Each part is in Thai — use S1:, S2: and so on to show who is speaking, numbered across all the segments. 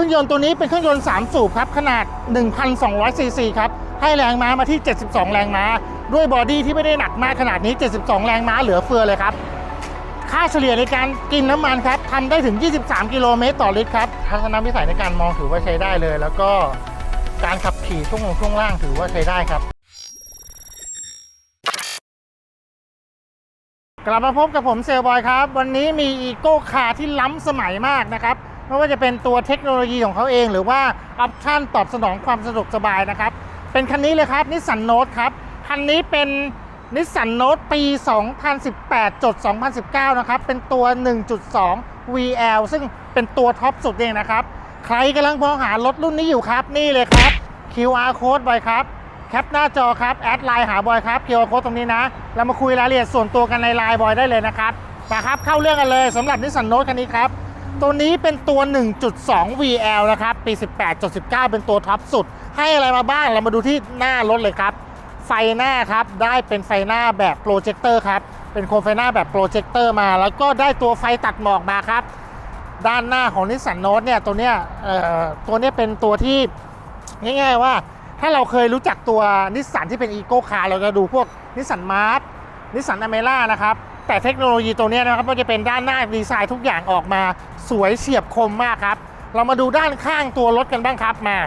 S1: รื่องยนต์ตัวนี้เป็นเครื่องยนต์ 3 สูบครับ ขนาด 1,200ซีซีครับ ให้แรงม้ามาที่ 72 แรงม้า ด้วยบอดี้ที่ไม่ได้หนักมากขนาดนี้ 72 แรงม้าเหลือเฟือเลยครับ ค่าเฉลี่ยในการกินน้ำมันครับทำได้ถึง 23 กิโลเมตรต่อลิตรครับ ทัศนวิสัยในการมองถือว่าใช้ได้เลย แล้วก็การขับขี่ช่วงลงช่วงล่างถือว่าใช้ได้ครับกลับมาพบกับผมเซลบอยครับ วันนี้มีอีโก้คาร์ที่ล้ำสมัยมากนะครับ ไม่ว่าจะเป็นตัวเทคโนโลยีของเขาเอง หรือว่าออปชั่นตอบสนองความสะดวกสบายนะครับ เป็นคันนี้เลยครับนิสสันโน e ครับคันนี้เป็นนิสสันโน e ปี 2018จด2019 นะครับ เป็นตัว 1.2 VL ซึ่งเป็นตัวท็อปสุดเองนะครับ ใครกำลังมองหารถรุ่นนี้อยู่ครับ นี่เลยครับ QR code บอยครับ แคปหน้าจอครับ แอดไลน์หาบอยครับ QR code ตรงนี้นะ เรามาคุยรายละเอียดส่วนตัวกันในไลน์บอยได้เลยนะครับมาครับ เข้าเรื่องกันเลยสำหรับนิสสันโน e คันนี้ครับ ตัวนี้เป็นตัว 1.2 VL นะครับ ปี 18.19 เป็นตัวท็อปสุด ให้อะไรมาบ้าง เรามาดูที่หน้ารถเลยครับ ไฟหน้าครับ ได้เป็นไฟหน้าแบบโปรเจคเตอร์ครับ เป็นโคมไฟหน้าแบบโปรเจคเตอร์มา แล้วก็ได้ตัวไฟตัดหมอกมาครับ ด้านหน้าของนิสสันโน e เนี่ย ตัวเนี้ยตัวเนี้ยเป็นตัวที่ง่ายๆว่า ถ้าเราเคยรู้จักตัวนิสสันที่เป็นอีโก้คาร์ เราจะดูพวกนิสสันมาร์ h นิสสันอเมร่านะครับ แต่เทคโนโลยีตัวนี้นะครับก็จะเป็นด้านหน้าดีไซน์ทุกอย่างออกมาสวยเฉียบคมมากครับ เรามาดูด้านข้างตัวรถกันบ้างครับมา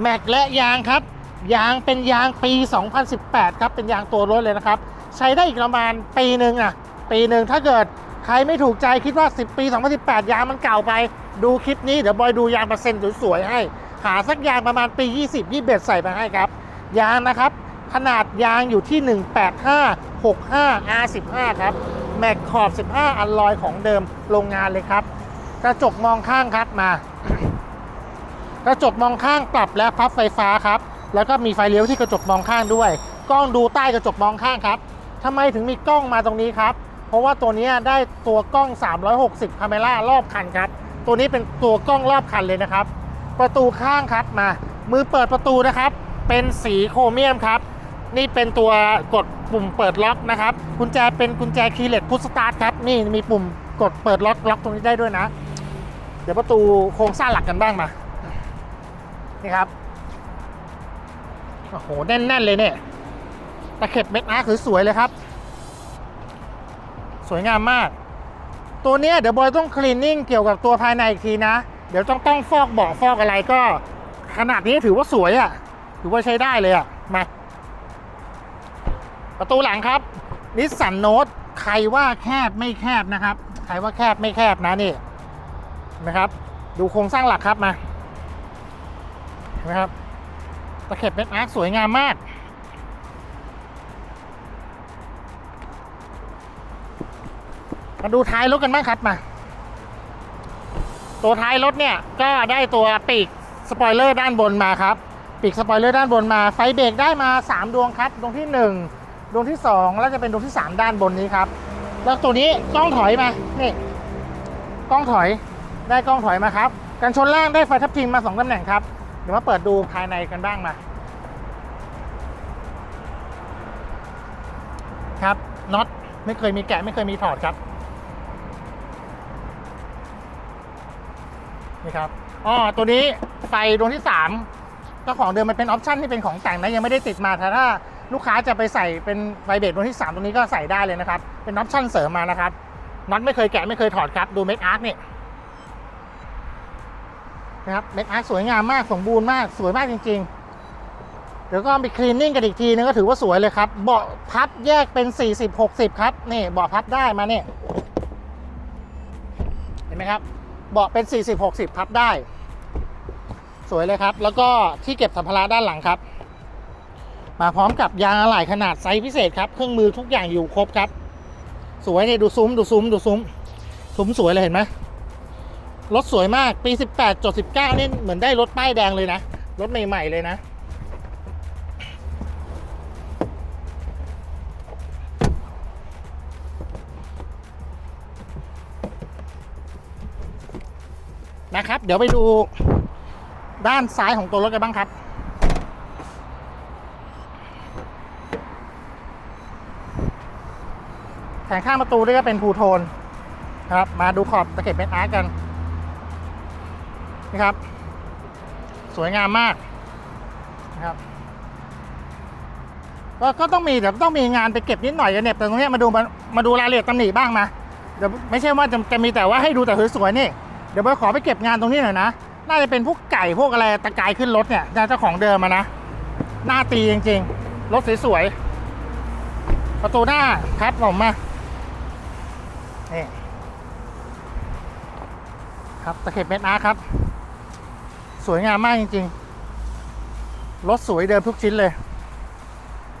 S1: แม็กและยางครับ ยางเป็นยางปี 2018 ครับ เป็นยางตัวรถเลยนะครับ ใช้ได้อีกประมาณปีหนึ่งอะ ปีหนึ่งถ้าเกิดใครไม่ถูกใจคิดว่า 10 ปี 2018 ยางมันเก่าไป ดูคลิปนี้ เดี๋ยวบอยดูยางเปอร์เซ็นต์สวยๆให้ หาสักยางประมาณปี 20 21ใส่มาให้ครับ ยางนะครับ ขนาดยางอยู่ที่ 185 65 R15 ครับ แม็กขอบ 15 อันลอยของเดิมโรงงานเลยครับ กระจกมองข้างครับมา กระจกมองข้างปรับและพับไฟฟ้าครับ แล้วก็มีไฟเลี้ยวที่กระจกมองข้างด้วย กล้องดูใต้กระจกมองข้างครับทำไมถึงมีกล้องมาตรงนี้ครับ เพราะว่าตัวนี้ได้ตัวกล้อง 360คาเมล่ารอบคันครับ ตัวนี้เป็นตัวกล้องรอบคันเลยนะครับ ประตูข้างครับมา มือเปิดประตูนะครับ เป็นสีโครเมียมครับ นี่เป็นตัวกดปุ่มเปิดล็อกนะครับกุญแจเป็นกุญแจคีย์เลสพุชสตาร์ทครับนี่มีปุ่มกดเปิดล็อกล็อกตรงนี้ได้ด้วยนะ เดี๋ยวประตูโครงสร้างหลักกันบ้างมานี่ครับโอ้โหแน่นๆเลยเนี่ยตะเข็บเม็ดอาร์คสวยๆเลยครับ สวยงามมาก ตัวนี้เดี๋ยวบอยต้องคลีนนิ่งเกี่ยวกับตัวภายในอีกทีนะ เดี๋ยวต้องต้องฟอกเบาะฟอกอะไรก็ ขนาดนี้ถือว่าสวยอะ่ะถือว่าใช้ได้เลยอะ่ะมา ประตูหลังครับนิสสันโนตใครว่าแคบไม่แคบนะครับ ใครว่าแคบไม่แคบนะนี่เห็นะครับ ดูโครงสร้างหลักครับมาเห็นะครับตะเข็บเม็ดอาร์คสวยงามมากมาดูท้ายรถกันบ้างครับมา ตัวท้ายรถเนี่ยก็ได้ตัวปีกสปอยเลอร์ด้านบนมาครับ ปีกสปอยเลอร์ด้านบนมาไฟเบรกได้มา 3 ดวงครับ ดวงที่ 1 ดวงที่ 2 แล้วจะเป็นดวงที่ 3 ด้านบนนี้ครับ แล้วตัวนี้กล้องถอยมา นี่ กล้องถอย ได้กล้องถอยมาครับ กันชนล่างได้ไฟทับทิมมา 2ตำแหน่งครับ เดี๋ยวมาเปิดดูภายในกันบ้างมา ครับ น็อต ไม่เคยมีแกะ ไม่เคยมีถอดครับ นี่ครับ อ๋อ ตัวนี้ไฟดวงที่3เจ้าของเดิมมันเป็นออปชั่นที่เป็นของแต่งนะยังไม่ได้ติดมาแต่ถ้า ลูกค้าจะไปใส่เป็นไฟเบรกดวที่ 3 ตรงนี้ก็ใส่ได้เลยนะครับ เป็นออปชั่นเสริมมานะครับน็อตไม่เคยแกะไม่เคยถอดครับ ดูเม็ดอาร์คนี่นะครับเม็ดอาร์คสวยงามมากสมบูรณ์มากสวยมากจริง ๆ เดี๋ยวก็ไปคลีนนิ่งกันอีกทีนึงก็ถือว่าสวยเลยครับ เบาะพับแยกเป็น 40-60 ครับ นี่เบาะพับได้มาเนี่ยเห็นไหมครับ เบาะเป็น 40-60 พับได้ สวยเลยครับ แล้วก็ที่เก็บสัมภาระด้านหลังครับ มาพร้อมกับยางอะไหล่ขนาดไซส์พิเศษครับ เครื่องมือทุกอย่างอยู่ครบครับ สวยเนี่ยดูซุ้มดูซุ้มดูซุ้มซุ้มสวยเลยเห็นไหมรถสวยมากปี 18จด19นี่เหมือนได้รถป้ายแดงเลยนะ รถใหม่ ๆ เลยนะนะครับ เดี๋ยวไปดูด้านซ้ายของตัวรถกันบ้างครับ แผ งข้างประตูนี่ก็เป็นทูโทนครับ มาดูขอบตะเข็บเม็ดอาร์กันนี่ครับ สวยงามมากนะครับก็ก็ต้องมีเดี๋ยวต้องมีงานไปเก็บนิดหน่อยกันเนี่ยแต่ตรงนี้มาดูมามาดูรายละเอียดตำหนิบ้างมาเดี๋ยวไม่ใช่ว่าจะจะมีแต่ว่าให้ดูแต่สวยๆนี่เดี๋ยวไปขอไปเก็บงานตรงนี้หน่อยนะน่าจะเป็นพวกไก่พวกอะไรตะกายขึ้นรถเนี่ยเจ้าของเดิมมานะหน้าตีจริงๆรถสวยๆประตูหน้าครับผมมา ครับตะเข็บเม็ดอาร์ครับ สวยงามมากจริงๆ รถสวยเดิมทุกชิ้นเลย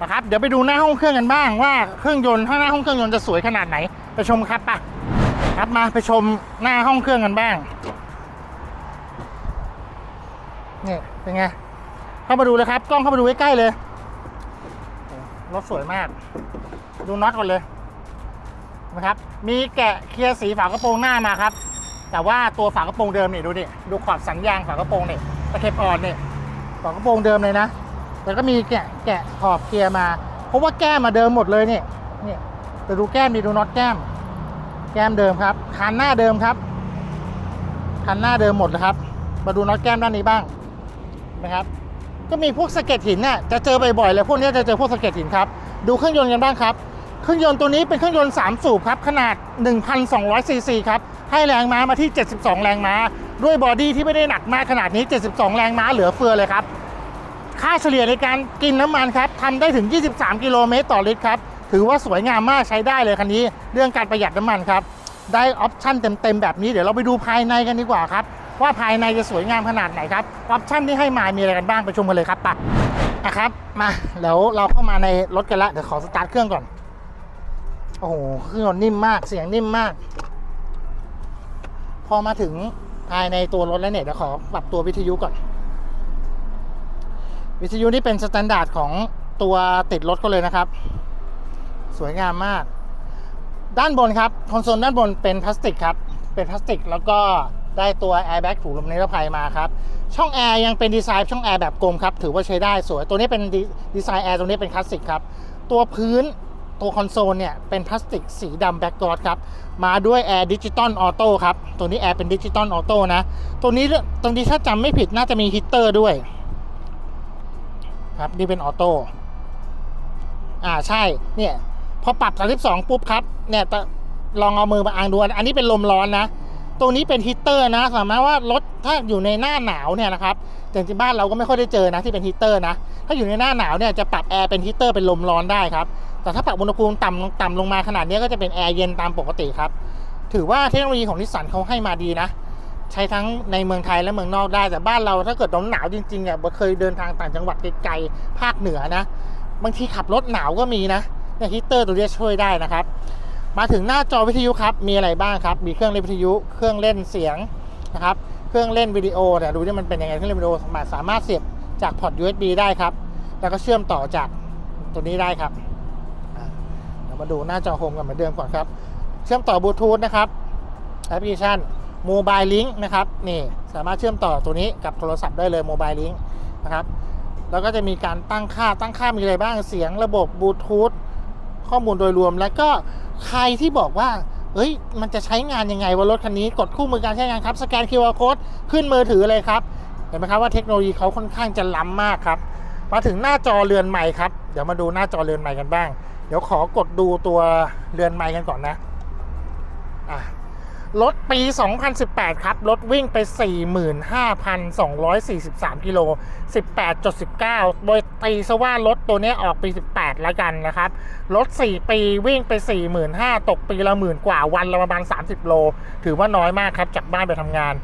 S1: นะครับ เดี๋ยวไปดูหน้าห้องเครื่องกันบ้างว่าเครื่องยนต์ถ้าหน้าห้องเครื่องยนต์จะสวยขนาดไหน ไปชมครับปะครับมาไปชมหน้าห้องเครื่องกันบ้างนี่เป็นไง เข้ามาดูเลยครับ กล้องเข้ามาดูใกล้ๆเลย รถสวยมาก ดูน็อตก่อนเลยนะครับ มีแกะเคลียร์สีฝากระโปรงหน้ามาครับ แต่ว่าตัวฝากระโปรงเดิมเนี่ยดูดิดูขอบสันยางฝากระโปรงเนี่ยตะเข็บอ่อนเนี่ยฝากระโปรงเดิมเลยนะแล้วก็มีแกะแกะขอบเคลียร์มาเพราะว่าแก้มมาเดิมหมดเลยเนี่ยนี่แต่ดูแก้มดีดูน็อตแก้ม แก้มเดิมครับคันหน้าเดิมครับคันหน้าเดิมหมดเลยครับ มาดูน็อตแก้มด้านนี้บ้างนะครับ ก็มีพวกสะเก็ดหินน่ะจะเจอบ่อยๆเลยพวกนี้จะเจอพวกสะเก็ดหินครับ ดูเครื่องยนต์กันบ้างครับ เครื่องยนต์ตัวนี้เป็นเครื่องยนต์ 3 สูบครับ ขนาด 1,200 ซีซีครับ ให้แรงม้ามาที่ 72 แรงม้า ด้วยบอดี้ที่ไม่ได้หนักมากขนาดนี้ 72 แรงม้าเหลือเฟือเลยครับ ค่าเฉลี่ยในการกินน้ำมันครับทำได้ถึง 23 กิโลเมตรต่อลิตรครับ ถือว่าสวยงามมากใช้ได้เลยคันนี้ เรื่องการประหยัดน้ำมันครับ ได้ออปชั่นเต็มๆแบบนี้เดี๋ยวเราไปดูภายในกันดีกว่าครับว่าภายในจะสวยงามขนาดไหนครับออปชั่นที่ให้มามีอะไรกันบ้างไปชมกันเลยครับปะอะครับมาเดี๋ยวเราเข้ามาในรถกันละเดี๋ยวขอสตาร์ทเครื่องก่อน โอ้โหเครื่องยนต์นิ่มมากเสียงนิ่มมาก พอมาถึงภายในตัวรถแล้วเนี่ยเดี๋ยวขอปรับตัววิทยุก่อน วิทยุนี่เป็นสแตนดาร์ดของตัวติดรถก็เลยนะครับ สวยงามมาก ด้านบนครับคอนโซลด้านบนเป็นพลาสติกครับ เป็นพลาสติกแล้วก็ได้ตัวแอร์แบ็กถูกลมนิรภัยมาครับ ช่องแอร์ยังเป็นดีไซน์ช่องแอร์แบบกลมครับ ถือว่าใช้ได้สวย ตัวนี้เป็นดีดีไซน์แอร์ตรงนี้เป็นคลาสสิกครับ ตัวพื้น ตัวคอนโซลเนี่ยเป็นพลาสติกสีดำแบ็กกรอดครับ มาด้วยแอร์ดิจิตอลออโต้ครับ ตัวนี้แอร์เป็นดิจิตอลออโต้นะ ตัวนี้ตรงนี้ถ้าจำไม่ผิดน่าจะมีฮีตเตอร์ด้วยครับนี่เป็นออโต้อ่าใช่เนี่ยพอปรับ 32 ปุ๊บครับเนี่ยตะลองเอามือมาอ่างดูอันนี้เป็นลมร้อนนะ ตัวนี้เป็นฮีตเตอร์นะ สามารถว่ารถถ้าอยู่ในหน้าหนาวเนี่ยนะครับแต่ที่บ้านเราก็ไม่ค่อยได้เจอนะที่เป็นฮีตเตอร์นะ ถ้าอยู่ในหน้าหนาวเนี่ยจะปรับแอร์เป็นฮีตเตอร์เป็นลมร้อนได้ครับ แต่ถ้าปรับอุณหภูมิต่ำต่ำลงมาขนาดนี้ก็จะเป็นแอร์เย็นตามปกติครับ ถือว่าเทคโนโลยีของนิสสันเขาให้มาดีนะ ใช้ทั้งในเมืองไทยและเมืองนอกได้ แต่บ้านเราถ้าเกิดหนาวจริงๆอะเคยเดินทางต่างจังหวัดไกลๆภาคเหนือนะ บางทีขับรถหนาวก็มีนะเนี่ยฮีตเตอร์ตัวนี้ช่วยได้นะครับ มาถึงหน้าจอวิทยุครับ มีอะไรบ้างครับ มีเครื่องเล่นวิทยุ เครื่องเล่นเสียงนะครับ เครื่องเล่นวิดีโอเนี่ยดูที่มันเป็นยังไง เครื่องเล่นวิดีโอสามารถสามารถเสียบจากพอร์ต USB ได้ครับ แล้วก็เชื่อมต่อจากตัวนี้ได้ครับ เดี๋ยวมาดูหน้าจอโฮมกันเหมือนเดิมก่อนครับ เชื่อมต่อบลูทูธนะครับแอปพลิเคชันโมบายลิงก์นะครับนี่สามารถเชื่อมต่อตัวนี้กับโทรศัพท์ได้เลยโมบายลิงก์นะครับแล้วก็จะมีการตั้งค่าตั้งค่ามีอะไรบ้างเสียงระบบบลูทูธข้อมูลโดยรวม แล้วก็ใครที่บอกว่าเฮ้ย มันจะใช้งานยังไงว่ารถคันนี้กดคู่มือการใช้งานครับ สแกน QR code ขึ้นมือถือเลยครับ เห็นไหมครับว่าเทคโนโลยีเขาค่อนข้างจะล้ำมากครับ มาถึงหน้าจอเรือนใหม่ครับ เดี๋ยวมาดูหน้าจอเรือนใหม่กันบ้าง ดี๋ยวขอกดดูตัวเรือนใหม่กันก่อนนะอะรถปี 2018 ครับ รถวิ่งไป 45,243 กิโล 18.19 โดยตีซะว่ารถตัวนี้ออกปี 18 แล้วกันนะครับ รถ 4 ปีวิ่งไป 45,000 ตกปีละหมื่นกว่าวันละประมาณ 30 โล ถือว่าน้อยมากครับ จากบ้านไปทำงาน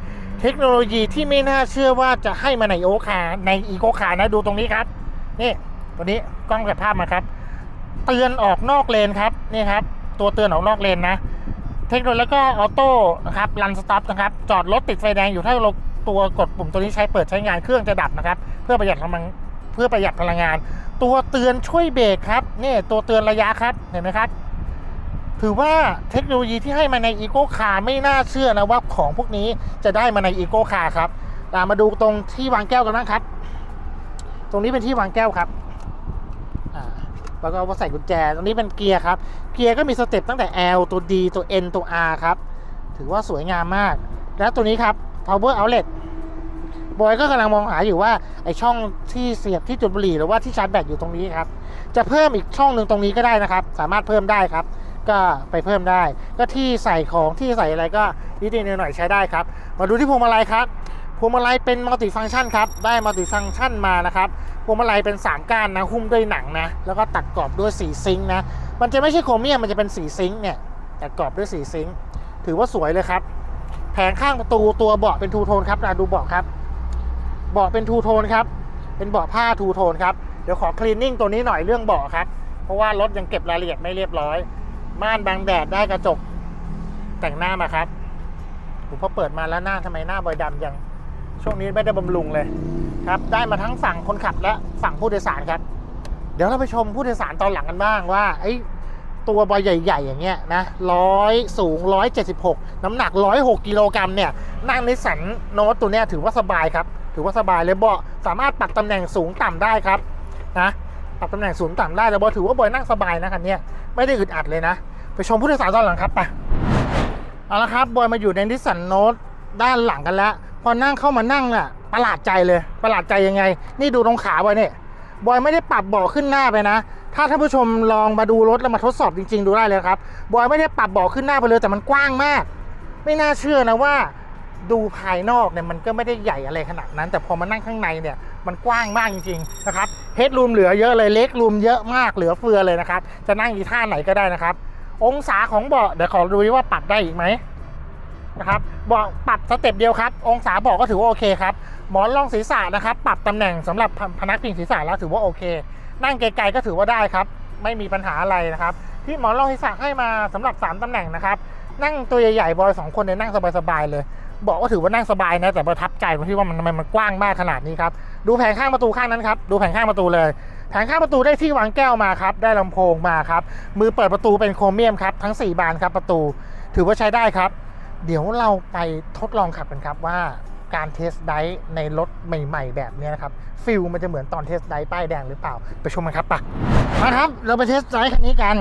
S1: เทคโนโลยีที่ไม่น่าเชื่อว่าจะให้มาในโอคาในอีโกคานะ ดูตรงนี้ครับ นี่ ตัวนี้กล้องเก็บภาพมาครับ เตือนออกนอกเลนครับนี่ครับ ตัวเตือนออกนอกเลนนะ เทคโนโลยีแล้วก็ออโต้นะครับรันสต็อปนะครับ จอดรถติดไฟแดงอยู่ถ้าเราตัวกดปุ่มตัวนี้ใช้เปิดใช้งานเครื่องจะดับนะครับ เพื่อประหยัดพลังเพื่อประหยัดพลังงาน ตัวเตือนช่วยเบรกครับนี่ตัวเตือนระยะครับเห็นไหมครับถือว่าเทคโนโลยีที่ให้มาในอีโก้คาร์ไม่น่าเชื่อนะว่าของพวกนี้จะได้มาในอีโก้คาร์ครับตามาดูตรงที่วางแก้วกันบ้างครับ ตรงนี้เป็นที่วางแก้วครับ แล้วก็ว่าใส่กุญแจ ตรงนี้เป็นเกียร์ครับ เกียร์ก็มีสเต็ปตั้งแต่ L ตัว D ตัว N ตัว R ครับ ถือว่าสวยงามมาก และตัวนี้ครับ power outlet บอยก็กำลังมองหาอยู่ว่าไอช่องที่เสียบที่จุดบุหรี่หรือว่าที่ชาร์จแบตอยู่ตรงนี้ครับ จะเพิ่มอีกช่องหนึ่งตรงนี้ก็ได้นะครับ สามารถเพิ่มได้ครับ ก็ไปเพิ่มได้ ก็ที่ใส่ของที่ใส่อะไรก็นิดๆหน่อยๆใช้ได้ครับ มาดูที่พวงมาลัยครับ พวงมาลัยเป็นมัลติฟังก์ชันครับได้มัลติฟังก์ชันมานะครับพวงมาลัยเป็น 3 ก้านนะหุ้มด้วยหนังนะแล้วก็ตัดกรอบด้วยสีซิงค์นะมันจะไม่ใช่โครเมียมมันจะเป็นสีซิงค์เนี่ยตัดกรอบด้วยสีซิงค์ถือว่าสวยเลยครับแผงข้างประตูตัวเบาะเป็นทูโทนครับอะดูเบาะครับเบาะเป็นทูโทนครับเป็นเบาะผ้าทูโทนครับเดี๋ยวขอคลีนนิ่งตัวนี้หน่อยเรื่องเบาะครับเพราะว่ารถยังเก็บรายละเอียดไม่เรียบร้อย ม่านบังแดดได้กระจกแต่งหน้ามาครับผมพอเปิดมาแล้วหน้าทำไมหน้าบอยดำยัง ช่วงนี้ไม่ได้บำรุงเลยครับ ได้มาทั้งฝั่งคนขับและฝั่งผู้โดยสารครับ เดี๋ยวเราไปชมผู้โดยสารตอนหลังกันบ้างว่าไอ้ตัวบอยใหญ่ ๆ อย่างเงี้ยนะร้อยสูง 176 น้ำหนัก 106 กิโลกรัมเนี่ยนั่งในสันโนตตัวเนี้ยถือว่าสบายครับ ถือว่าสบายเลยเบาะสามารถปรับตำแหน่งสูงต่ำได้ครับนะปรับตำแหน่งสูงต่ำได้แล้วบอยถือว่าบอยนั่งสบายนะคันเนี้ยไม่ได้อึดอัดเลยนะ ไปชมผู้โดยสารตอนหลังครับไปเอาละครับบอยมาอยู่ในนิสสันโนตด้านหลังกันแล้ว พอนั่งเข้ามานั่งน่ะประหลาดใจเลยประหลาดใจยังไง นี่ดูตรงขาบอยเนี่ยบอยไม่ได้ปรับเบาะขึ้นหน้าไปนะ ถ้าท่านผู้ชมลองมาดูรถแล้วมาทดสอบจริง ๆ ดูได้เลยครับบอยไม่ได้ปรับเบาะขึ้นหน้าไปเลยแต่มันกว้างมาก ไม่น่าเชื่อนะว่า ดูภายนอกเนี่ยมันก็ไม่ได้ใหญ่อะไรขนาดนั้น แต่พอมานั่งข้างในเนี่ยมันกว้างมากจริงๆนะครับเฮดรูมเหลือเยอะเลยเล็กรูมเยอะมากเหลือเฟือเลยนะครับจะนั่งอีท่าไหนก็ได้นะครับ องศาของเบาะเดี๋ยวขอดูว่าปรับได้อีกไหม นะครับบาะปรับสเต็ปเดียวครับ องศาบาะก็ถือว่าโอเคครับหมอนรองศีรษะนะครับ ปรับตำแหน่งสำหรับพนักพิงศีรษะแล้วถือว่าโอเค นั่งไกลๆก็ถือว่าได้ครับ ไม่มีปัญหาอะไรนะครับ ที่หมอนรองศีรษะให้มาสำหรับ 3ตำแหน่งนะครับ นั่งตัวใหญ่ๆบอยสองคนเนี่ยนั่งสบายๆเลย บอกว่าถือว่านั่งสบายนะแต่ประทับใจตรงที่ว่ามันมันกว้างมากขนาดนี้ครับดูแผงข้างประตูข้างนั้นครับดูแผงข้างประตูเลยแผงข้างประตูได้ที่วางแก้วมาครับ ได้ลำโพงมาครับ มือเปิดประตูเป็นโครเมียมครับ ทั้ง 4 บานครับประตู ถือว่าใช้ได้ครับ เดี๋ยวเราไปทดลองขับกันครับว่าการเทสไดรฟ์ในรถใหม่ ๆ แบบนี้นะครับฟิลมันจะเหมือนตอนเทสไดรฟ์ป้ายแดงหรือเปล่า ไปชมกันครับปะมาครับ เราไปเทสไดรฟ์คันนี้กัน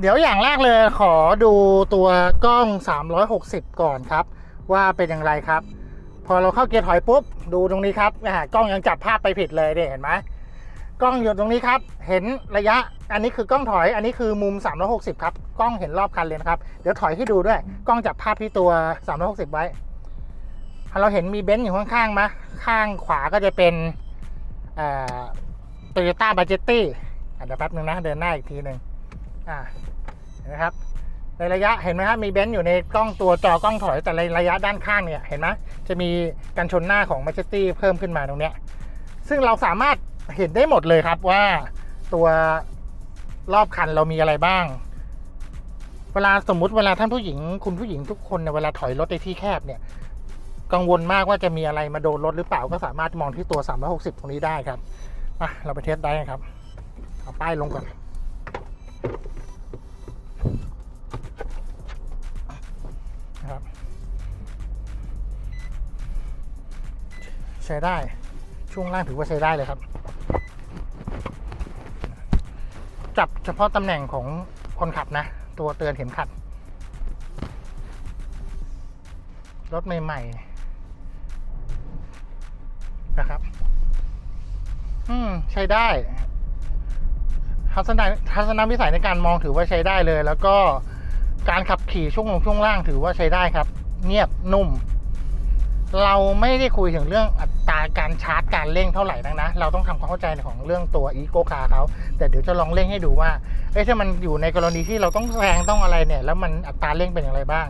S1: เดี๋ยวอย่างแรกเลยขอดูตัวกล้อง 360 ก่อนครับ ว่าเป็นอย่างไรครับ พอเราเข้าเกียร์ถอยปุ๊บ ดูตรงนี้ครับกล้องยังจับภาพไปผิดเลยเนี่ยเห็นไหม กล้องอยู่ตรงนี้ครับ เห็นระยะ อันนี้คือกล้องถอย อันนี้คือมุม 360 ครับ กล้องเห็นรอบคันเลยนะครับ เดี๋ยวถอยให้ดูด้วย กล้องจับภาพที่ตัว 360 ไว้ เราเห็นมีเบนซ์อยู่ข้างๆมะข้างขวาก็จะเป็นโตโยต้าบาเจตตี้เดี๋ยวแป๊บนึงนะ เดินหน้าอีกทีหนึ่งอ่าเห็นไหมครับ ในระยะเห็นไหมครับ มีเบนซ์อยู่ในกล้องตัวจอกล้องถอย แต่ในระยะด้านข้างเนี่ย เห็นไหมจะมีกันชนหน้าของ m a j e s t y เพิ่มขึ้นมาตรงเนี้ยซึ่งเราสามารถ เห็นได้หมดเลยครับว่าตัวรอบคันเรามีอะไรบ้าง เวลาสมมุติเวลาท่านผู้หญิง คุณผู้หญิงทุกคนเนี่ยเวลาถอยรถในที่แคบเนี่ย กังวลมากว่าจะมีอะไรมาโดนรถหรือเปล่าก็สามารถมองที่ตัว 360 ตรงนี้ได้ครับอะเราไปเทสได้ครับเอาป้ายลงก่อนนะครับใช้ได้ช่วงล่างถือว่าใช้ได้เลยครับ จับเฉพาะตำแหน่งของคนขับนะ ตัวเตือนเข็มขัด รถใหม่ๆ นะครับ อืม ใช้ได้ทัศนทัศนวิสัยในการมองถือว่าใช้ได้เลย แล้วก็การขับขี่ช่วงลงช่วงล่างถือว่าใช้ได้ครับ เงียบนุ่ม เราไม่ได้คุยถึงเรื่องอัตราการชาร์จการเร่งเท่าไหร่นักนะ เราต้องทำความเข้าใจของเรื่องตัวอีโกคาเขาแต่เดี๋ยวจะลองเร่งให้ดูว่าเอ้ถ้ามันอยู่ในกรณีที่เราต้องแซงต้องอะไรเนี่ย แล้วมันอัตราเร่งเป็นอย่างไรบ้าง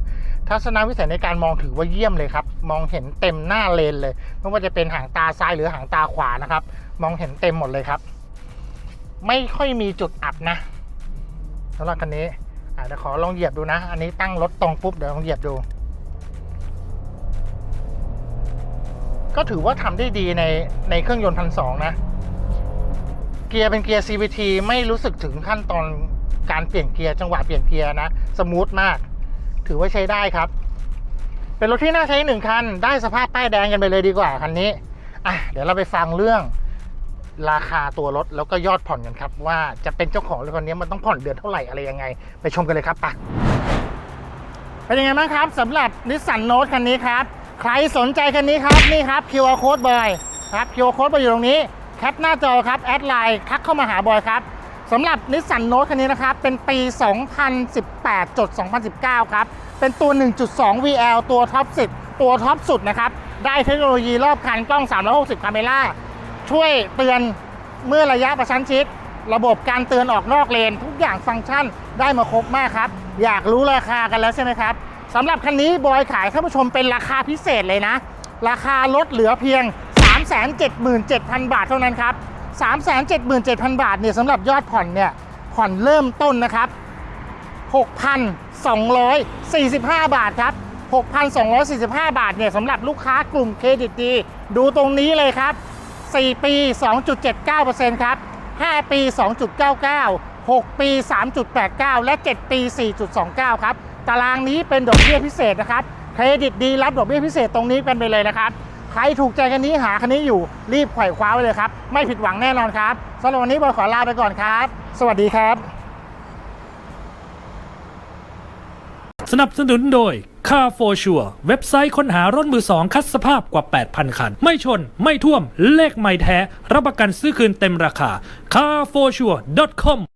S1: ทัศนวิสัยในการมองถือว่าเยี่ยมเลยครับ มองเห็นเต็มหน้าเลนเลย ไม่ว่าจะเป็นหางตาซ้ายหรือหางตาขวานะครับ มองเห็นเต็มหมดเลยครับ ไม่ค่อยมีจุดอับนะสำหรับคันนี้อะเดี๋ยวขอลองเหยียบดูนะ อันนี้ตั้งรถตรงปุ๊บเดี๋ยวลองเหยียบดู ก็ถือว่าทำได้ดีในในเครื่องยนต์พันสองนะ เกียร์เป็นเกียร์ CVT ไม่รู้สึกถึงขั้นตอนการเปลี่ยนเกียร์จังหวะเปลี่ยนเกียร์นะ สมูทมาก ถือว่าใช้ได้ครับ เป็นรถที่น่าใช้หนึ่งคัน ได้สภาพป้ายแดงกันไปเลยดีกว่าคันนี้อะเดี๋ยวเราไปฟังเรื่องราคาตัวรถแล้วก็ยอดผ่อนกันครับ ว่าจะเป็นเจ้าของรถคันนี้มันต้องผ่อนเดือนเท่าไหร่อะไรยังไง ไปชมกันเลยครับไปะเป็นยังไงบ้างครับสำหรับนิสสันโน e คันนี้ครับ ใครสนใจคันนี้ครับนี่ครับ QR code บอยครับ QR code บอยอยู่ตรงนี้แคปหน้าจอครับแอดไลน์ทักเข้ามาหาบอยครับสำหรับนิสสันโน e คันนี้นะครับ เป็นปี 2018จด2019 ครับ เป็นตัว 1.2 VL ตัวท็อป10ตัวท็อปสุดนะครับ ได้เทคโนโลยีรอบคันกล้อง 360 คาเมล่า ช่วยเตือนเมื่อระยะประชันชิด ระบบการเตือนออกนอกเลน ทุกอย่างฟังก์ชันได้มาครบมากครับ อยากรู้ราคากันแล้วใช่ไหมครับ สำหรับคันนี้บอยขายท่านผู้ชมเป็นราคาพิเศษเลยนะ ราคาลดเหลือเพียง 377,000 บาทเท่านั้นครับ 377,000 บาทเนี่ยสำหรับยอดผ่อนเนี่ยผ่อนเริ่มต้นนะครับ 6,245 บาทครับ 6,245 บาทเนี่ยสำหรับลูกค้ากลุ่มเครดิตดี ดูตรงนี้เลยครับ 4 ปี 2.79%ครับ 5 ปี 2.99 6 ปี 3.89 และ 7 ปี 4.29 ครับ ตารางนี้เป็นดอกเบี้ยพิเศษนะครับ เครดิตดีรับดอกเบี้ยพิเศษตรงนี้กันไปเลยนะครับ ใครถูกใจคันนี้หาคันนี้อยู่รีบไขว่คว้าไว้เลยครับ ไม่ผิดหวังแน่นอนครับสำหรับวันนี้บอยขอลาไปก่อนครับ สวัสดีครับ
S2: สนับสนุนโดย Car for Sure เว็บไซต์ค้นหารถมือสองคัดสภาพกว่า 8,000 คัน ไม่ชน ไม่ท่วม เลขไม่แท้ รับประกันซื้อคืนเต็มราคา carforsure.com